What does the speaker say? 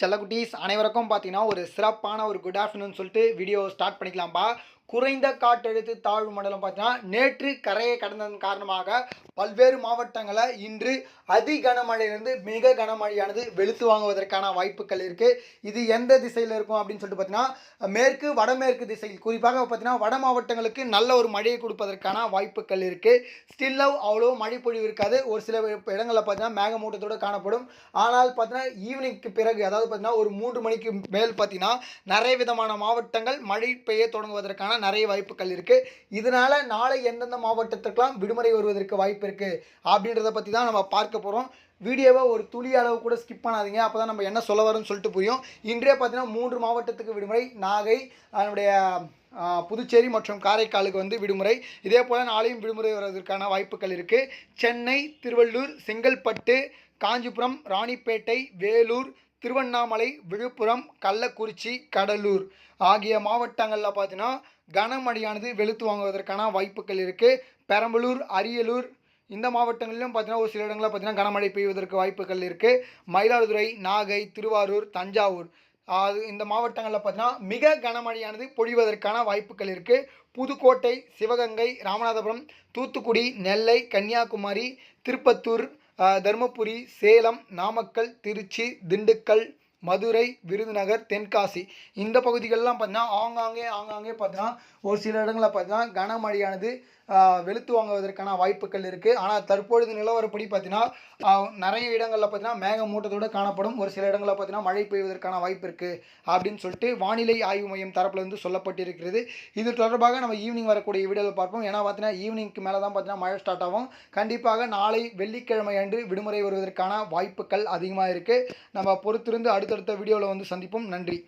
செல்லக்குட்டீஸ் அனைவருக்கும் பார்த்தீங்கன்னா ஒரு சிறப்பான ஒரு குட் ஆஃப்டர்நூன் சொல்லிட்டு வீடியோ ஸ்டார்ட் பண்ணிக்கலாம்பா. குறைந்த காற்றழுத்த தாழ்வு மண்டலம் பார்த்தீங்கன்னா நேற்று கரையை கடந்ததன் காரணமாக பல்வேறு மாவட்டங்களில் இன்று அதி கனமழையிலிருந்து மிக கனமழையானது வெளுத்து வாங்குவதற்கான வாய்ப்புகள் இருக்குது இது எந்த திசையில் இருக்கும் அப்படின்னு சொல்லிட்டு பார்த்தீங்கன்னா மேற்கு வடமேற்கு திசையில் குறிப்பாக பார்த்தீங்கன்னா வட மாவட்டங்களுக்கு நல்ல ஒரு மழையை கொடுப்பதற்கான வாய்ப்புகள் இருக்குது ஸ்டில்லவ் அவ்வளோ மழை பொழிவு இருக்காது. ஒரு சில இடங்களில் பார்த்தீங்கன்னா மேகமூட்டத்தோடு காணப்படும். ஆனால் பார்த்தீங்கன்னா ஈவினிங்க்கு பிறகு அதாவது பார்த்தீங்கன்னா ஒரு மூன்று மணிக்கு மேல் பார்த்தீங்கன்னா நிறைய விதமான மாவட்டங்கள் மழை பெய்ய தொடங்குவதற்கான நிறைய வாய்ப்புகள் இருக்குது இதனால் நாளை எந்தெந்த மாவட்டத்துக்கெல்லாம் விடுமுறை வருவதற்கு வாய்ப்பு இருக்குது அப்படின்றத பற்றி தான் நம்ம பார்க்க போகிறோம் வீடியோவை ஒரு துளி அளவு கூட ஸ்கிப் பண்ணாதீங்க. அப்போ தான் நம்ம என்ன சொல்ல வரோம்னு சொல்லிட்டு புரியும். இன்றே பார்த்தீங்கன்னா மூன்று மாவட்டத்துக்கு விடுமுறை. நாகை அதனுடைய புதுச்சேரி மற்றும் காரைக்காலுக்கு வந்து விடுமுறை. இதே போல் நாளையும் விடுமுறை வருவதற்கான வாய்ப்புகள் இருக்குது சென்னை திருவள்ளூர் செங்கல்பட்டு காஞ்சிபுரம் ராணிப்பேட்டை வேலூர் திருவண்ணாமலை விழுப்புரம் கள்ளக்குறிச்சி கடலூர் ஆகிய மாவட்டங்களில் பார்த்தீங்கன்னா கனமழையானது வெளுத்து வாங்குவதற்கான வாய்ப்புகள் இருக்குது பெரம்பலூர் அரியலூர் இந்த மாவட்டங்களிலும் பார்த்தீங்கன்னா ஒரு சில இடங்களில் பார்த்தீங்கன்னா கனமழை பெய்வதற்கு வாய்ப்புகள் இருக்குது மயிலாடுதுறை நாகை திருவாரூர் தஞ்சாவூர் அது இந்த மாவட்டங்களில் பார்த்தீங்கன்னா மிக கனமழையானது பொழிவதற்கான வாய்ப்புகள் இருக்குது புதுக்கோட்டை சிவகங்கை ராமநாதபுரம் தூத்துக்குடி நெல்லை கன்னியாகுமரி திருப்பத்தூர் தருமபுரி சேலம் நாமக்கல் திருச்சி திண்டுக்கல் மதுரை விருதுநகர் தென்காசி. இந்த பகுதிகளெலாம் பார்த்தீங்கன்னா ஆங்காங்கே ஆங்காங்கே பார்த்தீங்கன்னா ஒரு சில இடங்களில் பார்த்தீங்கன்னா கனமழையானது வெளுத்து வாங்குவதற்கான வாய்ப்புகள் இருக்குது ஆனால் தற்பொழுது நிலவரப்படி பார்த்தீங்கன்னா நிறைய இடங்களில் பார்த்தீங்கன்னா மேகமூட்டத்தோடு காணப்படும். ஒரு சில இடங்களில் பார்த்தீங்கன்னா மழை பெய்வதற்கான வாய்ப்பு இருக்குது அப்படின்னு சொல்லிட்டு வானிலை ஆய்வு மையம் தரப்புலேருந்து சொல்லப்பட்டிருக்கிறது. இது தொடர்பாக நம்ம ஈவினிங் வரக்கூடிய வீடியோவில் பார்ப்போம். ஏன்னா பார்த்தீங்கன்னா ஈவினிங்க்கு மேலே தான் பார்த்தீங்கன்னா மழை ஸ்டார்ட் ஆகும். கண்டிப்பாக நாளை வெள்ளிக்கிழமை அன்று விடுமுறை வருவதற்கான வாய்ப்புகள் அதிகமாக இருக்குது நம்ம பொறுத்திருந்து அடுத்தடுத்த வீடியோவில் வந்து சந்திப்போம். நன்றி.